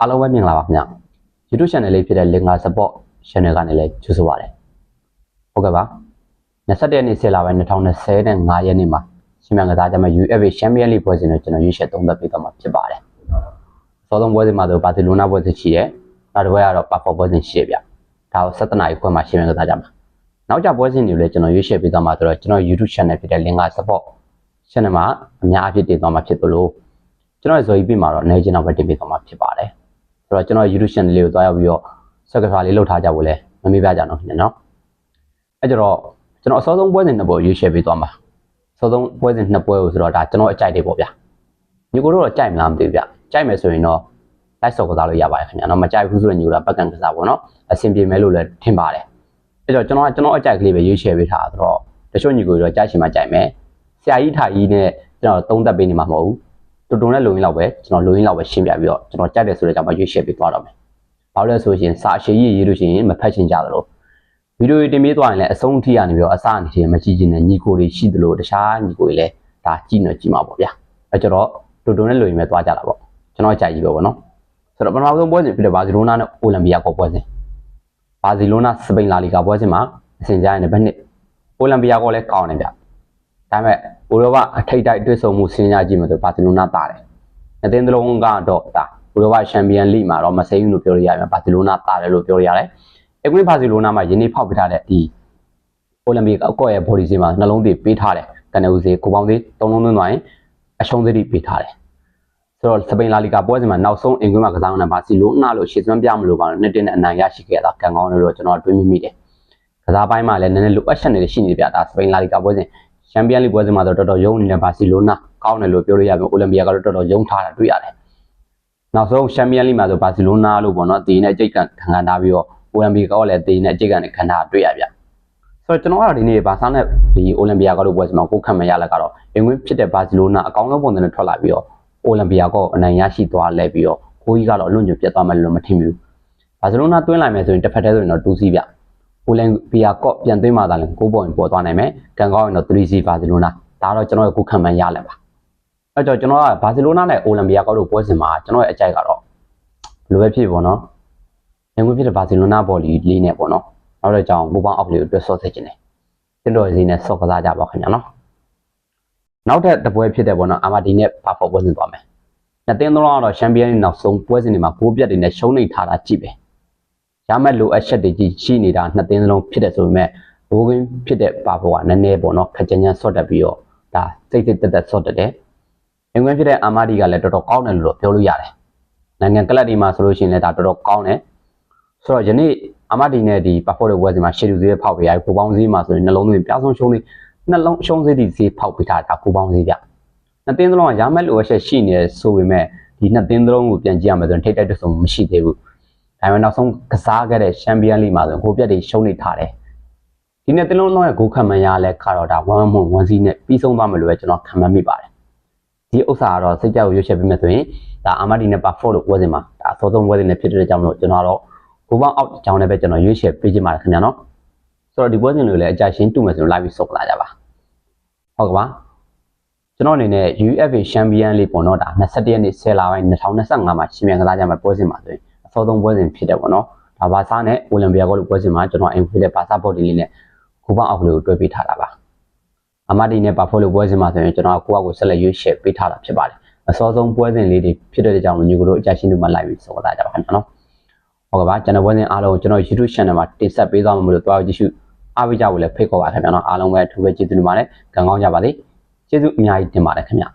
အားလုံးပဲမင်္ဂလာပါခင်ဗျ YouTube channel လေးဖြစ်တဲ့ Linga Support channel ကနေလည်းကြိုဆိုပါရစေဟုတ်ကဲ့ပါ21ရက်နေ့10လပိုင်း2025ရက်နေ့မှာရှင်မြန်ကစားကြမှာ UEFA Champions League ပွဲစဉ်ကိုကျွန်တော်ရွေးချယ်သုံးသပ်ပေးသွားမှာဖြစ်ပါတယ်အစောဆုံးပွဲစဉ်မှာတော့ဘာစီလိုနာပွဲစဉ်ရှိတယ်နောက်တစ်ပွဲကတော့ပါဖော်ပွဲစဉ်ရှိတယ်ဗျဒါကို7နာရီခွဲမှာရှင်မြန်ကစားကြမှာနောက်ကြပွဲစဉ်တွေကိုလည်းကျွန်တော်ရွေးချယ်ပေးသွားမှာဆိုတော့ကျွန်တော် YouTube channel ဖြစ်တဲ့ Linga Support channel မှာအများအပြည့်တင်သွားမှာဖြစ်သလိုကျွန်တော်ရဲ့ဇော်ကြီးပြမှာတော့အနေချင်းတော့ပဲတင်ပေးသွားမှာဖြစ်ပါတယ် ဆိုတော့ကျွန်တော် YouTube channel လေးကိုတွားရောက်ပြီးတော့ subscribe လေးလုပ်ထားကြဖို့လည်းမမေ့ပြကြတော့ခင်ဗျာနော်အဲကြတော့ကျွန်တော်အစောဆုံးပွဲစဉ်နှစ်ပွဲရွေးချယ်ပေးသွားမှာအစောဆုံးပွဲစဉ်နှစ်ပွဲကိုဆိုတော့ဒါကျွန်တော်အကြိုက်တွေပေါ့ဗျာညီကိုတို့တော့ကြိုက်မလားမသိဘူးဗျကြိုက်မယ်ဆိုရင်တော့ like ဆော့ကစားလို့ရပါတယ်ခင်ဗျာနော်မကြိုက်ဘူးဆိုရင်ညီကိုတို့ကပတ်ကန်ကစားပေါ့နော်အဆင်ပြေမယ်လို့လည်းထင်ပါတယ်အဲကြတော့ကျွန်တော်ကကျွန်တော်အကြိုက်ကလေးပဲရွေးချယ်ပေးထားတာဆိုတော့တချို့ညီကိုတို့ကြိုက်ချင်မှကြိုက်မယ်ဆရာကြီးထားကြီးနဲ့ကျွန်တော်သုံးသက်ပေးနေမှာမဟုတ်ဘူး တူတူနဲ့လုံရင်းလောက်ပဲကျွန်တော်လုံရင်းလောက်ပဲရှင်းပြပြီးတော့ကျွန်တော်ကြိုက်တယ်ဆိုတဲ့ကြောင့်မှရွေးချယ်ပေးသွားတော့မယ်ဘာလို့လဲဆိုရင်စာအရှိကြီးရေးလို့ရှိရင်မဖတ်ချင်ကြသလိုဗီဒီယိုတင်ပေးသွားရင်လည်းအဆုံးထိကနေပြီးတော့အစအနေနဲ့မကြည့်ချင်တဲ့ညီကိုတွေရှိသလိုတခြားညီကိုတွေလည်းဒါကြည့်နေကြည့်မှာပေါ့ဗျာအဲကြတော့တူတူနဲ့လူရင်ပဲသွားကြတာပေါ့ကျွန်တော်ကြိုက်ကြီးပဲပေါ့နော်ဆိုတော့ပထမဆုံးပွဲစဉ်ဖြစ်တဲ့ဘာစီလိုနာနဲ့အိုလံပီယာကောပွဲစဉ်ဘာစီလိုနာစပိန်လာလီဂါပွဲစဉ်မှာအစဉ်ကြားရင်ဘယ်နှစ်အိုလံပီယာကောလည်းကောင်းတယ်ဗျဒါပေမဲ့ ဥရောပအထိတ်တိုက်တွေ့ဆုံမှုစဉ်းစားကြည့်မှဆိုဘာစီလိုနာတာတယ်အသင်းတစ်လုံးကတော့ဒါဥရောပချန်ပီယံလိမှာတော့မစိမ်းဘူးလို့ပြောလို့ရမယ်ဘာစီလိုနာတာတယ်လို့ပြောလို့ရတယ်။အကွင်းဘာစီလိုနာမှာယင်းနေ့ဖောက်ပြထားတဲ့ဒီအိုလံပစ်အကော့ရဲ့ body စီမှာနှလုံးသွေးပေးထားတယ်။ကနေဦးစီကိုပေါင်းသေးသုံးလုံးသွင်းသွားရင်အရှုံးသတိပေးထားတယ်။ဆိုတော့စပိန်လာလီဂါပွဲစဉ်မှာနောက်ဆုံးအင်ကွင်းမှာကစားနေတဲ့ဘာစီလိုနာလို့ရှေ့သွန်းပြမလို့ပါတော့နှစ်တင်းနဲ့အနိုင်ရရှိခဲ့တာကံကောင်းတယ်လို့ကျွန်တော်တွေးမိမိတယ်။ကစားပိုင်းမှာလည်းနည်းနည်းလိုအပ်ချက်တွေရှိနေပြတာစပိန်လာလီဂါပွဲစဉ် ချန်ပီယံလိပွဲစဉ်မှာတော့တော်တော်ယုံနေတဲ့ဘာစီလိုနာကောင်းတယ်လို့ပြောလို့ရမယ်။အိုလံပီယာကတော့တော်တော်ယုံထားတာတွေ့ရတယ်။နောက်ဆုံးချန်ပီယံလိမှာဆိုဘာစီလိုနာလို့ပေါ့နော်တေနဲ့အကျိတ်ကန်ခံခံထားပြီးတော့အိုလံပီကောလည်းတေနဲ့အကျိတ်ကန်နဲ့ခံထားတွေ့ရဗျဆိုတော့ကျွန်တော်ကတော့ဒီနေ့ဘာသာနဲ့ဒီအိုလံပီယာကောလို့ပွဲစမှာကိုခံမရလက်ကတော့အင်္ဂွင်းဖြစ်တဲ့ဘာစီလိုနာအကောင်းဆုံးပုံစံနဲ့ထွက်လာပြီးတော့အိုလံပီယာကောအနိုင်ရရှိသွားလဲပြီးတော့ကိုကြီးကတော့အလွန်ညွတ်ပြတ်သွားမယ်လို့မထင်ဘူးဘာစီလိုနာတွင်းလိုက်မယ်ဆိုရင်တစ်ဖက်တည်းဆိုရင်တော့2စီးဗျ အိုလံပီယာကောပြန်သွင်းမှသာလဲ6 point ပေါ်သွားနိုင်မယ်ကံကောင်းရင်တော့3စီးဘာစီလိုနာဒါတော့ကျွန်တော်ရဲ့ကိုခံမှန်ရလဲပါအဲ့တော့ကျွန်တော်ကဘာစီလိုနာနဲ့အိုလံပီယာကောလို့ပွဲစဉ်မှာကျွန်တော်ရဲ့အကြိုက်ကတော့ဘယ်လိုပဲဖြစ်ပေါ့နော်။ငွေဖြစ်တဲ့ဘာစီလိုနာဘော်လီလေးနဲ့ပေါ့နော်။နောက်တော့ကြောင်ပူပေါင်းအောက်လေးကိုတွဲဆော့ဆက်ခြင်းတယ်။တင်တော်စီနဲ့ဆော့ကစားကြပါခင်ဗျာနော်။နောက်ထပ်တစ်ပွဲဖြစ်တဲ့ပေါ့နော်အာမာဒီနဲ့ပါဖော်ပွဲစဉ်သွားမယ်။နှစ်သင်းသုံးလုံးကတော့ချန်ပီယံနောက်ဆုံးပွဲစဉ်တွေမှာကိုးပြတ်တွေနဲ့ရှုံးနေထားတာကြည့်ပဲ။ ရမဲ့လိုအပ်ချက်တွေကြီးရှိနေတာနှစ်သင်းသုံးလုံးဖြစ်တဲ့ဆိုပေမဲ့ဘိုးကင်းဖြစ်တဲ့ပါဖော်ကနည်းနည်းပေါ့နော်ခက်ကြမ်းကြမ်းဆော့တက်ပြီးတော့ဒါစိတ်စိတ်တက်တက်ဆော့တက်တယ်။ငွေဖြစ်တဲ့အာမာဒီကလည်းတော်တော်ကောင်းတယ်လို့ပြောလို့ရတယ်။နိုင်ငံကလပ်ဒီမှာဆိုလို့ရှိရင်လည်းဒါတော်တော်ကောင်းတယ်ဆိုတော့ယနေ့အမဒီနဲ့ဒီပတ်ဖို့တဲ့ဝက်စီမှာရှေ့လူသေးဖောက်ပေးရကိုပေါင်းစည်းမှာဆိုရင်နှလုံးသွင်းပြဆုံးရှုံးသေးနှလုံးရှုံးသေးဒီဈေးဖောက်ပေးထားတာကိုပေါင်းစည်းပြနှစ်သင်းသလုံးကရမဲ့လိုအပ်ချက်ရှိနေတယ်ဆိုပေမဲ့ဒီနှစ်သင်းသလုံးကိုပြန်ကြည့်ရမယ်ဆိုရင်ထိတ်တိုက်တဆုံမရှိသေးဘူး ဒါပေမဲ့နောက်ဆုံးကစားခဲ့တဲ့ချန်ပီယံလိမှာဆိုရင်ကိုပြက်တွေရှုံးနေထားတယ်ဒီနှစ်သင်းလုံးလုံးရဲ့ဂိုးခံမှန်ရလဲခါတော့ဒါဝမ်းမွန်ဝမ်းစည်းနဲ့ပြီးဆုံးသွားမယ်လို့ပဲကျွန်တော်ခံမှန်းမိပါတယ်ဒီဥစ္စာကတော့စိတ်ကြောက်ရွှေ့ချက်ပေးမယ်ဆိုရင်ဒါအာမဒီနဲ့ပါဖော့လို့ပွဲစဉ်မှာဒါအစောဆုံးပွဲစဉ်နဲ့ဖြစ်တဲ့ကြောင့်မလို့ကျွန်တော်တော့ဘိုးပေါင်းအောက်ကြောင်းနဲ့ပဲကျွန်တော်ရွေးချယ်ပေးခြင်းပါတယ်ခင်ဗျာနော်ဆိုတော့ဒီပွဲစဉ်တွေလည်းအကြရှင်းတူမယ်ဆိုရင် live ပြီးဆော့ကလာကြပါဟုတ်ကဲ့ပါကျွန်တော်အနေနဲ့ UEFA Champion League ပေါ့နော်ဒါ21ရက်နေ့10လပိုင်း2025မှာရှင်မြန်ကစားကြမှာပွဲစဉ်မှာဆိုရင် အစောဆုံးပွဲစဉ်ဖြစ်တယ်ပေါ့နော်ဒါဘာသာနဲ့အိုလံပီယာကောလို့ပွဲစဉ်မှာကျွန်တော်အင်ဖီတဲ့ဘာသာဘော်ဒီလေးနဲ့ဘိုးပေါင်းအောက်လေးကိုတွဲပေးထားတာပါအမဒီနဲ့ပါဖော့လို့ပွဲစဉ်မှာဆိုရင်ကျွန်တော်ကိုယ့်အကိုဆက်လက်ရွေးချယ်ပေးထားတာဖြစ်ပါတယ်အစောဆုံးပွဲစဉ်လေးတွေဖြစ်တဲ့ကြောင့်ညီကိုတို့အကြရှင်တို့မှလိုက်ပြီးစောတာကြပါခင်ဗျာနော်ဟုတ်ကဲ့ပါကျွန်တော်ပွဲစဉ်အားလုံးကျွန်တော် YouTube channel မှာတင်ဆက်ပေးသွားမှာမလို့တွားကြည့်ရှုအားပေးကြဖို့လည်းဖိတ်ခေါ်ပါခင်ဗျာနော်အားလုံးပဲအထူးပဲကျေးဇူးတင်ပါတယ်ကံကောင်းကြပါစေကျေးဇူးအများကြီးတင်ပါတယ်ခင်ဗျာ